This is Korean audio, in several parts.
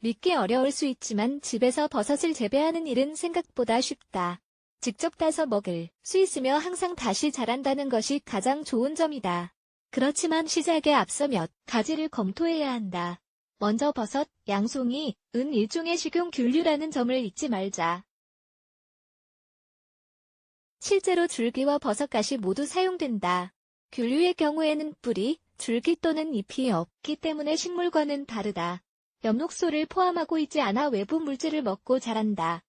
믿기 어려울 수 있지만 집에서 버섯을 재배하는 일은 생각보다 쉽다. 직접 따서 먹을 수 있으며 항상 다시 자란다는 것이 가장 좋은 점이다. 그렇지만 시작에 앞서 몇 가지를 검토해야 한다. 먼저 버섯, 양송이, 은 일종의 식용 균류라는 점을 잊지 말자. 실제로 줄기와 버섯가시 모두 사용된다. 균류의 경우에는 뿌리, 줄기 또는 잎이 없기 때문에 식물과는 다르다. 엽록소를 포함하고 있지 않아 외부 물질을 먹고 자란다.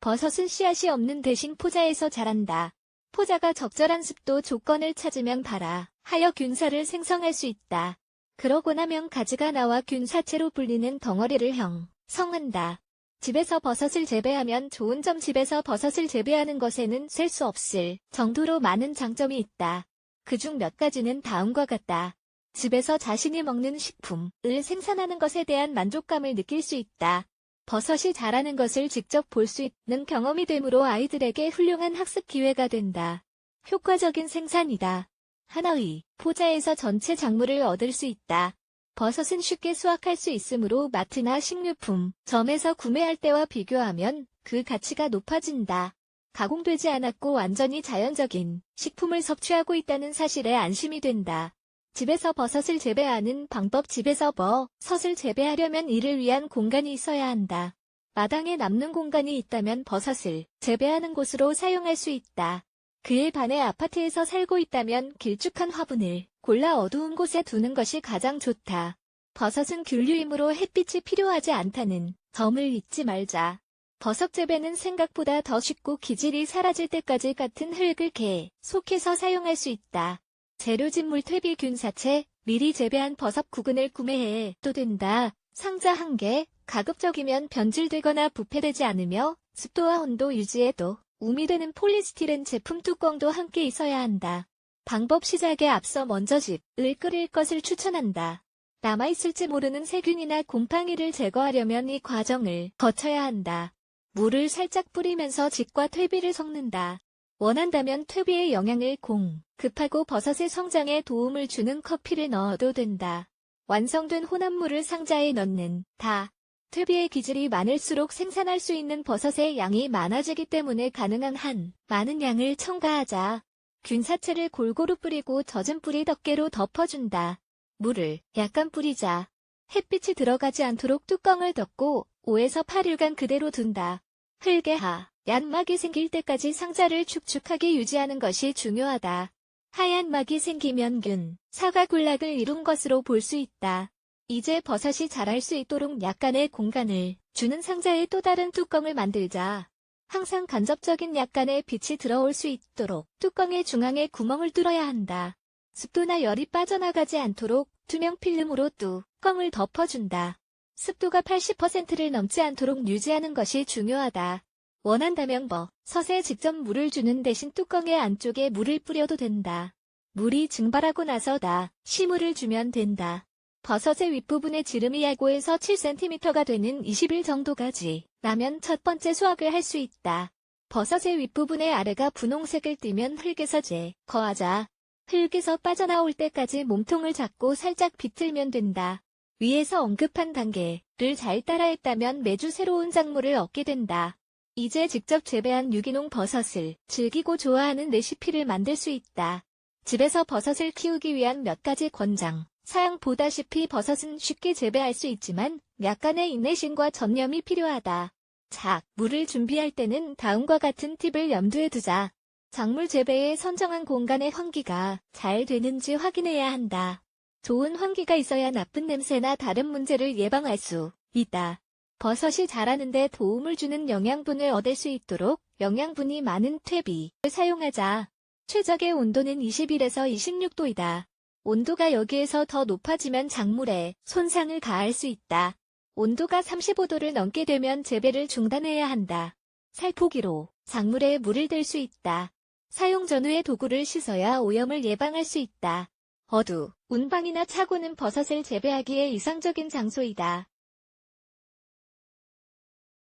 버섯은 씨앗이 없는 대신 포자에서 자란다. 포자가 적절한 습도 조건을 찾으면 달아 하여 균사를 생성할 수 있다. 그러고 나면 가지가 나와 균사체로 불리는 덩어리를 형성한다. 집에서 버섯을 재배하면 좋은 점 집에서 버섯을 재배하는 것에는 셀 수 없을 정도로 많은 장점이 있다. 그중 몇 가지는 다음과 같다. 집에서 자신이 먹는 식품을 생산하는 것에 대한 만족감을 느낄 수 있다. 버섯이 자라는 것을 직접 볼 수 있는 경험이 되므로 아이들에게 훌륭한 학습 기회가 된다. 효과적인 생산이다. 하나의 포자에서 전체 작물을 얻을 수 있다. 버섯은 쉽게 수확할 수 있으므로 마트나 식료품, 점에서 구매할 때와 비교하면 그 가치가 높아진다. 가공되지 않았고 완전히 자연적인 식품을 섭취하고 있다는 사실에 안심이 된다. 집에서 버섯을 재배하는 방법 집에서 버섯을 재배하려면 이를 위한 공간이 있어야 한다. 마당에 남는 공간이 있다면 버섯을 재배하는 곳으로 사용할 수 있다. 그에 반해 아파트에서 살고 있다면 길쭉한 화분을 골라 어두운 곳에 두는 것이 가장 좋다. 버섯은 균류이므로 햇빛이 필요하지 않다는 점을 잊지 말자. 버섯 재배는 생각보다 더 쉽고 기질이 사라질 때까지 같은 흙을 계속해서 사용할 수 있다. 재료진물 퇴비균 사체, 미리 재배한 버섯 구근을 구매해도 된다. 상자 한 개, 가급적이면 변질되거나 부패되지 않으며 습도와 온도 유지에도 우미되는 폴리스티렌 제품 뚜껑도 함께 있어야 한다. 방법 시작에 앞서 먼저 집을 끓일 것을 추천한다. 남아있을지 모르는 세균이나 곰팡이를 제거하려면 이 과정을 거쳐야 한다. 물을 살짝 뿌리면서 집과 퇴비를 섞는다. 원한다면 퇴비의 영양을 공 급하고 버섯의 성장에 도움을 주는 커피를 넣어도 된다. 완성된 혼합물을 상자에 넣는 다. 퇴비의 기질이 많을수록 생산할 수 있는 버섯의 양이 많아지기 때문에 가능한 한 많은 양을 첨가하자. 균사체를 골고루 뿌리고 젖은 뿌리 덮개로 덮어준다. 물을 약간 뿌리자. 햇빛이 들어가지 않도록 뚜껑을 덮고 5에서 8일간 그대로 둔다. 흙의 하, 얀막이 생길 때까지 상자를 축축하게 유지하는 것이 중요하다. 하얀 막이 생기면 균, 사과 군락을 이룬 것으로 볼 수 있다. 이제 버섯이 자랄 수 있도록 약간의 공간을 주는 상자에 또 다른 뚜껑을 만들자. 항상 간접적인 약간의 빛이 들어올 수 있도록 뚜껑의 중앙에 구멍을 뚫어야 한다. 습도나 열이 빠져나가지 않도록 투명 필름으로 뚜껑을 덮어준다. 습도가 80%를 넘지 않도록 유지하는 것이 중요하다. 원한다면 버 섯에 직접 물을 주는 대신 뚜껑의 안쪽에 물을 뿌려도 된다. 물이 증발하고 나서 다 시물을 주면 된다. 버섯의 윗부분에 지름이 약 5에서 7cm가 되는 20일 정도까지 나면 첫 번째 수확을 할 수 있다. 버섯의 윗부분의 아래가 분홍색을 띠면 흙에서 제 거하자. 흙에서 빠져나올 때까지 몸통을 잡고 살짝 비틀면 된다. 위에서 언급한 단계를 잘 따라했다면 매주 새로운 작물을 얻게 된다. 이제 직접 재배한 유기농 버섯을 즐기고 좋아하는 레시피를 만들 수 있다. 집에서 버섯을 키우기 위한 몇 가지 권장. 사양 보다시피 버섯은 쉽게 재배할 수 있지만 약간의 인내심과 전념이 필요하다. 작, 물을 준비할 때는 다음과 같은 팁을 염두에 두자. 작물 재배에 선정한 공간의 환기가 잘 되는지 확인해야 한다. 좋은 환기가 있어야 나쁜 냄새나 다른 문제를 예방할 수 있다. 버섯이 자라는데 도움을 주는 영양분을 얻을 수 있도록 영양분이 많은 퇴비를 사용하자. 최적의 온도는 21에서 26도이다. 온도가 여기에서 더 높아지면 작물에 손상을 가할 수 있다. 온도가 35도를 넘게 되면 재배를 중단해야 한다. 살포기로 작물에 물을 댈 수 있다. 사용 전후에 도구를 씻어야 오염을 예방할 수 있다. 어두, 운방이나 차고는 버섯을 재배하기에 이상적인 장소이다.